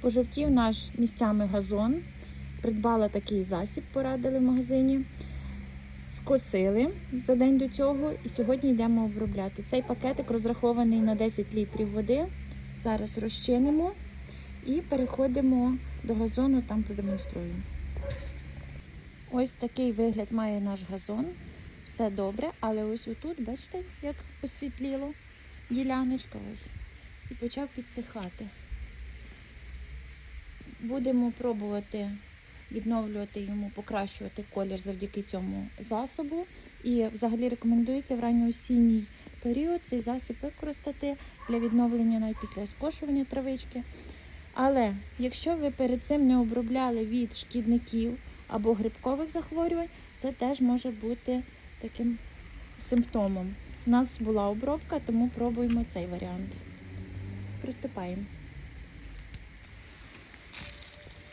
Пожовтів наш місцями газон. Придбала такий засіб, порадили в магазині. Скосили за день до цього і сьогодні йдемо обробляти. Цей пакетик розрахований на 10 літрів води. Зараз розчинимо і переходимо до газону, там продемонструю. Ось такий вигляд має наш газон. Все добре, але ось отут, бачите, як посвітліло діляночка ось. І почав підсихати. Будемо пробувати відновлювати йому, покращувати колір завдяки цьому засобу. І взагалі рекомендується в ранньоосінній період цей засіб використати для відновлення навіть після скошування травички. Але якщо ви перед цим не обробляли від шкідників або грибкових захворювань, це теж може бути таким симптомом. У нас була обробка, тому пробуємо цей варіант. Приступаємо.